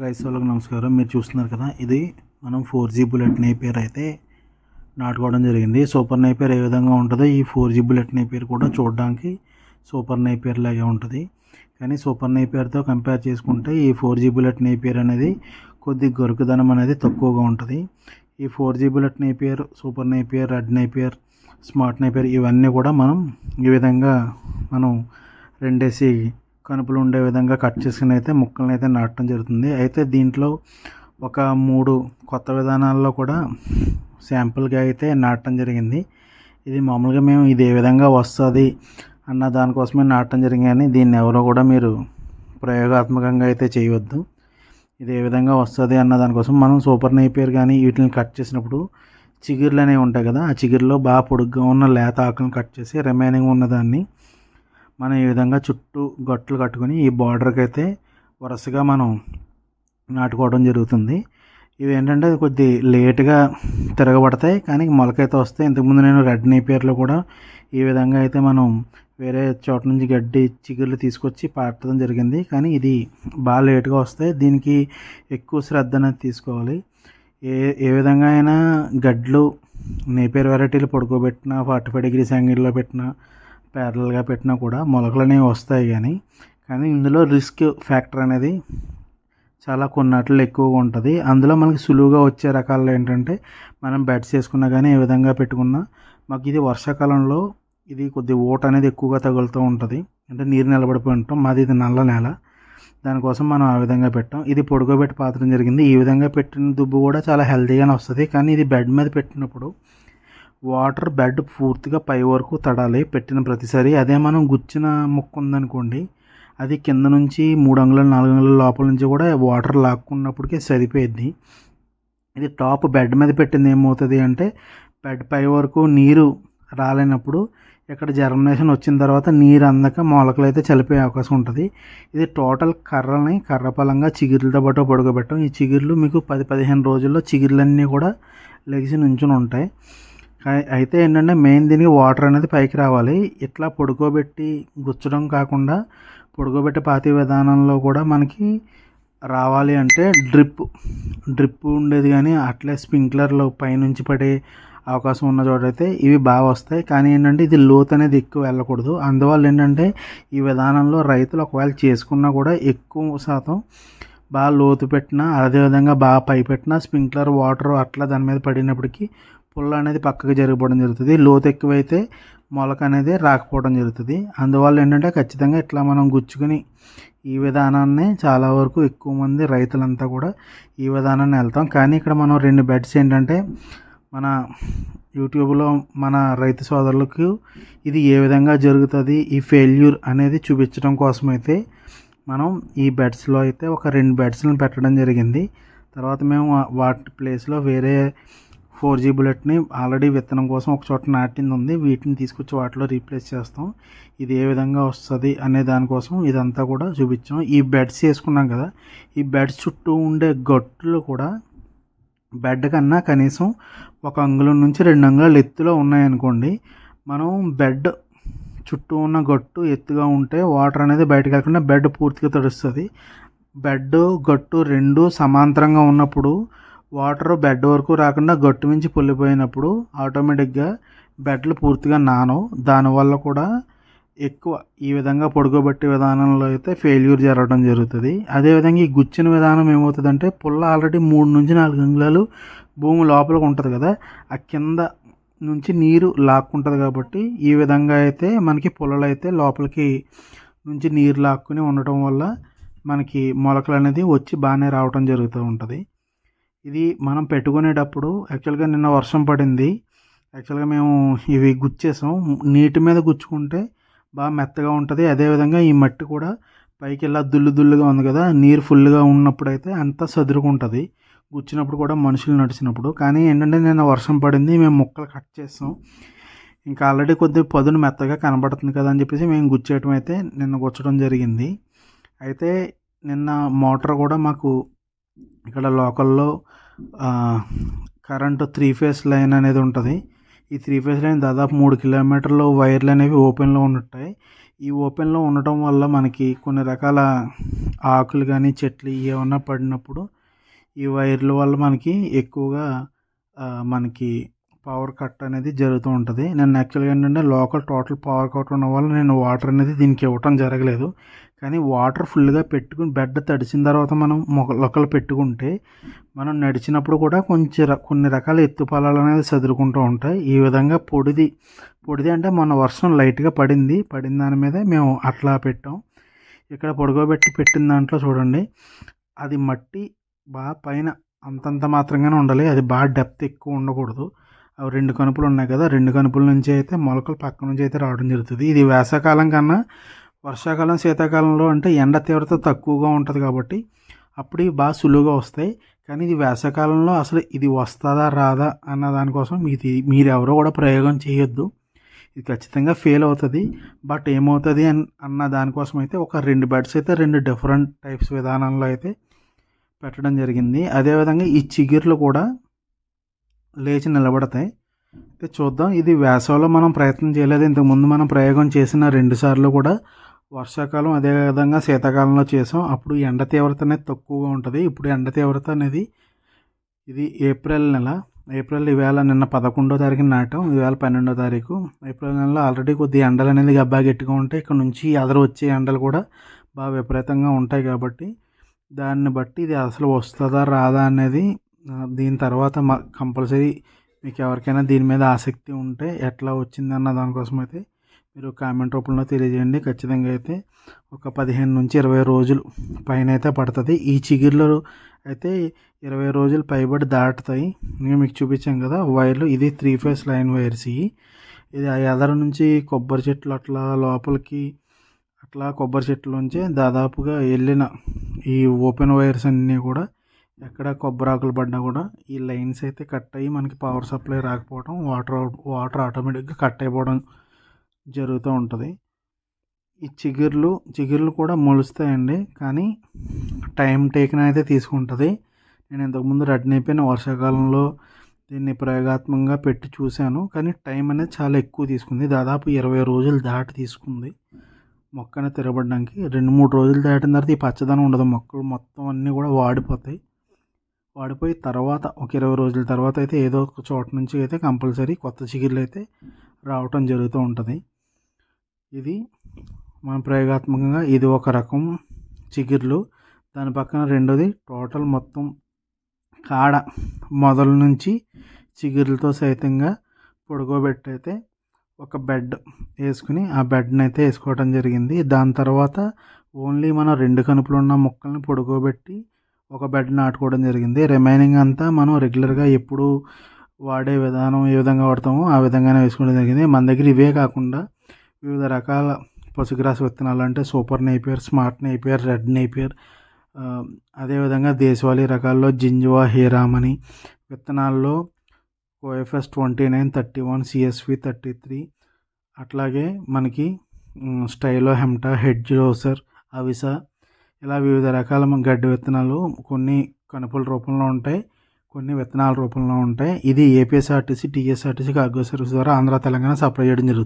Rice వాళ్ళకి నమస్కారం. మీరు చూస్తున్నారు కదా ఇది మనం ఫోర్ జీ బుల్లెట్ నేపేర్ అయితే నాటుకోవడం జరిగింది. సూపర్ నేపేర్ ఏ విధంగా ఉంటుందో ఈ ఫోర్ జీ బుల్లెట్ నేపేర్ కూడా చూడడానికి సూపర్ నేపేర్ లాగే ఉంటుంది. కానీ సూపర్ నేపేర్తో కంపేర్ చేసుకుంటే ఈ ఫోర్ జీ బుల్లెట్ నేపేర్ అనేది కొద్ది గొరకుదనం అనేది తక్కువగా ఉంటుంది. ఈ four G bullet napier super napier red napier smart napier ఇవన్నీ కూడా మనం ఈ విధంగా మనం రెండేసి కనుపులు ఉండే విధంగా కట్ చేసుకుని అయితే ముక్కలను అయితే నాటడం జరుగుతుంది. అయితే దీంట్లో ఒక మూడు కొత్త విధానాల్లో కూడా శాంపుల్గా అయితే నాటడం జరిగింది. ఇది మామూలుగా మేము ఇది ఏ విధంగా వస్తుంది అన్న దానికోసమే నాటడం జరిగింది కానీ దీన్ని ఎవరో కూడా మీరు ప్రయోగాత్మకంగా అయితే చేయవద్దు ఇది ఏ విధంగా వస్తుంది అన్న దానికోసం మనం సూపర్ నైపేర్ కానీ వీటిని కట్ చేసినప్పుడు చిగుర్లు అనేవి ఉంటాయి కదా ఆ చిగురులో బాగా పొడుగ్గా ఉన్న లేత ఆకులను కట్ చేసి రిమైనింగ్ ఉన్నదాన్ని మనం ఈ విధంగా చుట్టూ గట్లు కట్టుకొని ఈ బార్డర్కి అయితే వరుసగా మనం నాటుకోవడం జరుగుతుంది. ఇవి ఏంటంటే కొద్ది లేట్గా తిరగబడతాయి కానీ మొలకైతే వస్తాయి ఇంతకుముందు నేను రెడ్ నేపియర్లో కూడా ఈ విధంగా అయితే మనం వేరే చోట నుంచి గడ్డి చిగుర్లు తీసుకొచ్చి పాటడం జరిగింది. కానీ ఇది బాగా లేట్గా వస్తాయి దీనికి ఎక్కువ శ్రద్ధ అనేది తీసుకోవాలి. ఏ ఏ విధంగా అయినా గడ్లు నేపేర్ వెరైటీలు పడుకోబెట్టినా ఫార్టీ ఫైవ్ డిగ్రీస్ యాంగిల్లో పెట్టినా ప్యారల్గా పెట్టినా కూడా మొలకలు అనేవి వస్తాయి కానీ కానీ ఇందులో రిస్క్ ఫ్యాక్టర్ అనేది చాలా కొన్నట్లు ఎక్కువగా ఉంటుంది. అందులో మనకి సులువుగా వచ్చే రకాలు ఏంటంటే మనం బెడ్స్ వేసుకున్నా కానీ ఏ విధంగా పెట్టుకున్నా మాకు ఇది వర్షాకాలంలో ఇది కొద్ది ఓట అనేది ఎక్కువగా తగులుతూ ఉంటుంది. అంటే నీరు నిలబడిపోయి ఉంటాం. మాది ఇది నల్ల నేల. దానికోసం మనం ఆ విధంగా పెట్టాం. ఇది పొడుగోబెట్టి పాత్రం జరిగింది. ఈ విధంగా పెట్టిన దుబ్బు కూడా చాలా హెల్తీగానే వస్తుంది. కానీ ఇది బెడ్ మీద పెట్టినప్పుడు వాటర్ బెడ్ పూర్తిగా పై వరకు తడాలి పెట్టిన ప్రతిసారి. అదే మనం గుచ్చిన ముక్క ఉందనుకోండి అది కింద నుంచి మూడు అంగుళాలు నాలుగు అంగుళాల లోపల నుంచి కూడా వాటర్ లాక్కున్నప్పటికే సరిపోయిద్ది. ఇది టాప్ బెడ్ మీద పెట్టింది ఏమవుతుంది అంటే బెడ్ పై వరకు నీరు రాలేనప్పుడు ఇక్కడ జర్మినేషన్ వచ్చిన తర్వాత నీరు అందక మొలకలు అయితే చలిపోయే అవకాశం ఉంటుంది. ఇది టోటల్ కర్రల్ని కర్రపలంగా చిగురులతో పాటు పడుకోబెట్టం ఈ చిగుర్లు మీకు పది పదిహేను రోజుల్లో చిగుర్లన్నీ కూడా లెగిసి నుంచుని ఉంటాయి. అయితే ఏంటంటే మెయిన్ దీనికి వాటర్ అనేది పైకి రావాలి. ఇట్లా పడుకోబెట్టి గుచ్చడం కాకుండా పడుకోబెట్టి పాతి విధానంలో కూడా మనకి రావాలి అంటే డ్రిప్. డ్రిప్ ఉండేది కానీ అట్లే స్ప్రింక్లర్లు పైనుంచి పడే అవకాశం ఉన్న చోట అయితే ఇవి బాగా వస్తాయి. కానీ ఏంటంటే ఇది లోతు అనేది ఎక్కువ వెళ్ళకూడదు. అందువల్ల ఏంటంటే ఈ విధానంలో రైతులు ఒకవేళ చేసుకున్నా కూడా ఎక్కువ శాతం బాగా లోతు పెట్టినా అదేవిధంగా బాగా పై పెట్టినా స్ప్రింక్లర్ వాటర్ అట్లా దాని మీద పడినప్పటికీ పుల్ల అనేది పక్కకి జరిగిపోవడం జరుగుతుంది. లోతు ఎక్కువైతే మొలక అనేది రాకపోవడం జరుగుతుంది. అందువల్ల ఏంటంటే ఖచ్చితంగా ఇట్లా మనం గుచ్చుకుని ఈ విధానాన్ని చాలా వరకు ఎక్కువ మంది రైతులంతా కూడా ఈ విధానాన్ని వెళ్తాం. కానీ ఇక్కడ మనం రెండు బెడ్స్ ఏంటంటే మన యూట్యూబ్లో మన రైతు సోదరులకు ఇది ఏ విధంగా జరుగుతుంది ఈ ఫెయిల్యూర్ అనేది చూపించడం కోసమైతే మనం ఈ బెడ్స్లో అయితే ఒక రెండు బెడ్స్ని పెట్టడం జరిగింది. తర్వాత మేము వాటి ప్లేస్లో వేరే ఫోర్ జీ బుల్లెట్ని ఆల్రెడీ విత్తనం కోసం ఒక చోట నాటింది ఉంది వీటిని తీసుకొచ్చి వాటిలో రీప్లేస్ చేస్తాం. ఇది ఏ విధంగా వస్తుంది అనే దానికోసం ఇదంతా కూడా చూపించాం. ఈ బెడ్స్ వేసుకున్నాం కదా ఈ బెడ్స్ చుట్టూ ఉండే గట్టులు కూడా బెడ్ కన్నా కనీసం ఒక అంగుళం నుంచి రెండు అంగుళాలు ఎత్తులో ఉన్నాయనుకోండి మనం బెడ్ చుట్టూ ఉన్న గట్టు ఎత్తుగా ఉంటే వాటర్ అనేది బయటకు వెళ్ళకుండా బెడ్ పూర్తిగా తడుస్తుంది. బెడ్ గట్టు రెండు సమాంతరంగా ఉన్నప్పుడు వాటర్ బెడ్ వరకు రాకుండా గట్టు మించి పొల్లిపోయినప్పుడు ఆటోమేటిక్గా బెడ్లు పూర్తిగా నానవు. దానివల్ల కూడా ఎక్కువ ఈ విధంగా పొడుకోబెట్టే విధానంలో అయితే ఫెయిల్యూర్ జరగడం జరుగుతుంది. అదేవిధంగా ఈ గుచ్చిన విధానం ఏమవుతుందంటే పుల్ల ఆల్రెడీ మూడు నుంచి నాలుగు అంగుళాలు భూమి లోపలికి ఉంటుంది కదా ఆ కింద నుంచి నీరు లాక్కుంటుంది కాబట్టి ఈ విధంగా అయితే మనకి పుల్లలు అయితే లోపలికి నుంచి నీరు లాక్కుని ఉండటం వల్ల మనకి మొలకలు అనేది వచ్చి బాగానే రావటం జరుగుతూ ఉంటుంది. ఇది మనం పెట్టుకునేటప్పుడు యాక్చువల్గా నిన్న వర్షం పడింది. యాక్చువల్గా మేము ఇవి గుచ్చేసాం. నీటి మీద గుచ్చుకుంటే బాగా మెత్తగా ఉంటుంది. అదేవిధంగా ఈ మట్టి కూడా పైకి ఇలా దుల్లు దుల్లుగా ఉంది కదా నీరు ఫుల్గా ఉన్నప్పుడు అయితే అంతా సదురుకుంటుంది. గుచ్చినప్పుడు కూడా మనుషులు నడిచినప్పుడు. కానీ ఏంటంటే నిన్న వర్షం పడింది మేము ముక్కలు కట్ చేస్తాం ఇంకా ఆల్రెడీ కొద్దిగా పదును మెత్తగా కనబడుతుంది కదా అని చెప్పేసి మేము గుచ్చేయటం అయితే నిన్న గుచ్చడం జరిగింది. అయితే నిన్న మోటార్ కూడా మాకు ఇక్కడ లోకల్లో కరెంటు త్రీ ఫేస్ లైన్ అనేది ఉంటుంది. ఈ త్రీ ఫేస్ లైన్ దాదాపు మూడు కిలోమీటర్లు వైర్లు అనేవి ఓపెన్లో ఉంటాయి ఈ ఓపెన్లో ఉండటం వల్ల మనకి కొన్ని రకాల ఆకులు కానీ చెట్లు ఏమన్నా పడినప్పుడు ఈ వైర్ల వల్ల మనకి ఎక్కువగా మనకి పవర్ కట్ అనేది జరుగుతూ ఉంటుంది. నేను యాక్చువల్గా ఏంటంటే లోకల్ టోటల్ పవర్ కట్ ఉన్న వల్ల నేను వాటర్ అనేది దీనికి ఇవ్వటం జరగలేదు. కానీ వాటర్ ఫుల్గా పెట్టుకుని బెడ్ తడిచిన తర్వాత మనం మొక్కలు పెట్టుకుంటే మనం నడిచినప్పుడు కూడా కొంచెం ర- కొన్ని రకాల ఎత్తుపలాలు అనేది చదురుకుంటూ ఉంటాయి. ఈ విధంగా పొడిది పొడిది అంటే మన వర్షం లైట్గా పడింది. పడిన దాని మీద మేము అట్లా పెట్టాం. ఇక్కడ పొడుగోబెట్టి పెట్టిన దాంట్లో చూడండి. అది మట్టి బాగా పైన అంతంత మాత్రంగానే ఉండాలి. అది బాగా డెప్త్ ఎక్కువ ఉండకూడదు. రెండు కనుపులు ఉన్నాయి కదా రెండు కనుపుల నుంచి అయితే మొలకలు పక్క నుంచి అయితే రావడం జరుగుతుంది. ఇది వేసవకాలం కన్నా వర్షాకాలం శీతాకాలంలో అంటే ఎండ తీవ్రత తక్కువగా ఉంటుంది కాబట్టి అప్పుడు ఇవి బాగా సులువుగా వస్తాయి. కానీ ఇది వేసవకాలంలో అసలు ఇది వస్తుందా రాదా అన్న దానికోసం ఇది మీరు ఎవరో కూడా ప్రయోగం చేయొద్దు. ఇది ఖచ్చితంగా ఫెయిల్ అవుతుంది. బట్ ఏమవుతుంది అన్ అన్న దానికోసం అయితే ఒక రెండు బెడ్స్ అయితే రెండు డిఫరెంట్ టైప్స్ విధానంలో అయితే పెట్టడం జరిగింది. అదేవిధంగా ఈ చిగుర్లు కూడా లేచి నిలబడతాయి. అయితే చూద్దాం ఇది వేసవిలో మనం ప్రయత్నం చేయలేదు. ఇంతకుముందు మనం ప్రయోగం చేసిన రెండు సార్లు కూడా వర్షాకాలం అదేవిధంగా శీతాకాలంలో చేసాం. అప్పుడు ఎండ తీవ్రత అనేది తక్కువగా ఉంటుంది. ఇప్పుడు ఎండ తీవ్రత అనేది ఇది ఏప్రిల్ నెల. ఏప్రిల్ ఈవేళ నిన్న పదకొండో తారీఖున నాటం. ఈవేళ పన్నెండో తారీఖు. ఏప్రిల్ నెలలో ఆల్రెడీ కొద్ది ఎండలు అనేది గబ్బా గట్టిగా ఉంటాయి. ఇక్కడ నుంచి ఎదరు వచ్చే ఎండలు కూడా బాగా విపరీతంగా ఉంటాయి కాబట్టి దాన్ని బట్టి ఇది అసలు వస్తుందా రాదా అనేది దీని తర్వాత మా కంపల్సరీ మీకు ఎవరికైనా దీని మీద ఆసక్తి ఉంటే ఎట్లా వచ్చింది అన్న దానికోసం అయితే మీరు కామెంట్ రూపంలో తెలియజేయండి. ఖచ్చితంగా అయితే ఒక పదిహేను నుంచి ఇరవై రోజులు పైన అయితే పడుతుంది. ఈ చిగుర్లు అయితే ఇరవై రోజులు పైబడి దాటుతాయి. నేను మీకు చూపించాను కదా వైర్లు. ఇది త్రీ ఫేస్ లైన్ వైర్స్ ఇవి. ఇది ఆ ఎదర నుంచి కొబ్బరి చెట్లు అట్లా లోపలికి అట్లా కొబ్బరి చెట్ల నుంచి దాదాపుగా వెళ్ళిన ఈ ఓపెన్ వైర్స్ అన్నీ కూడా ఎక్కడ కొబ్బరి ఆకులు కూడా ఈ లైన్స్ అయితే కట్ అయ్యి మనకి పవర్ సప్లై రాకపోవడం వాటర్ వాటర్ ఆటోమేటిక్గా కట్ అయిపోవడం జరుగుతూ ఉంటుంది. ఈ చిగుర్లు చిగుర్లు కూడా మొలుస్తాయండి. కానీ టైం టేకన్ అయితే తీసుకుంటుంది. నేను ఇంతకుముందు రెడ్ అయిపోయిన వర్షాకాలంలో దీన్ని ప్రయోగాత్మకంగా పెట్టి చూశాను. కానీ టైం అనేది చాలా ఎక్కువ తీసుకుంది. దాదాపు ఇరవై రోజులు దాటి తీసుకుంది. మొక్కని తిరగబడడానికి రెండు మూడు రోజులు దాటిన తర్వాత ఈ పచ్చదనం ఉండదు. మొక్కలు మొత్తం అన్నీ కూడా వాడిపోతాయి. వాడిపోయి తర్వాత ఒక ఇరవై రోజుల తర్వాత అయితే ఏదో ఒక చోట నుంచి అయితే కంపల్సరీ కొత్త చిగుర్లు అయితే రావటం జరుగుతూ ఉంటుంది. ఇది మన ప్రయోగాత్మకంగా ఇది ఒక రకం చిగుర్లు. దాని పక్కన రెండోది టోటల్ మొత్తం కాడ మొదల నుంచి చిగుర్లతో సైతంగా పడుకోబెట్టయితే ఒక బెడ్ వేసుకుని ఆ బెడ్ని అయితే వేసుకోవడం జరిగింది. దాని తర్వాత ఓన్లీ మనం రెండు కనుపులు ఉన్న మొక్కల్ని పొడుకోబెట్టి ఒక బెడ్ నాటుకోవడం జరిగింది. రిమైనింగ్ అంతా మనం రెగ్యులర్గా ఎప్పుడు వాడే విధానం ఏ విధంగా వాడతామో ఆ విధంగానే వేసుకోవడం జరిగింది. మన దగ్గర ఇవే కాకుండా వివిధ రకాల పశుగ్రాస విత్తనాలు అంటే super napier smart napier red napier అదేవిధంగా దేశవాళీ రకాల్లో జింజువా హీరామని విత్తనాల్లో OFS twenty nine thirty one CSV thirty three అట్లాగే మనకి స్టైలో హెమ్టా హెడ్జ్ జోసర్ అవిసా ఇలా వివిధ రకాల గడ్డి విత్తనాలు కొన్ని కనుపుల రూపంలో ఉంటాయి కొన్ని విత్తనాల రూపంలో ఉంటాయి. ఇది ఏపీఎస్ఆర్టీసీ టీఎస్ఆర్టీసీ కార్గో సర్వీస్ ద్వారా ఆంధ్ర తెలంగాణ సప్లై చేయడం జరుగుతుంది.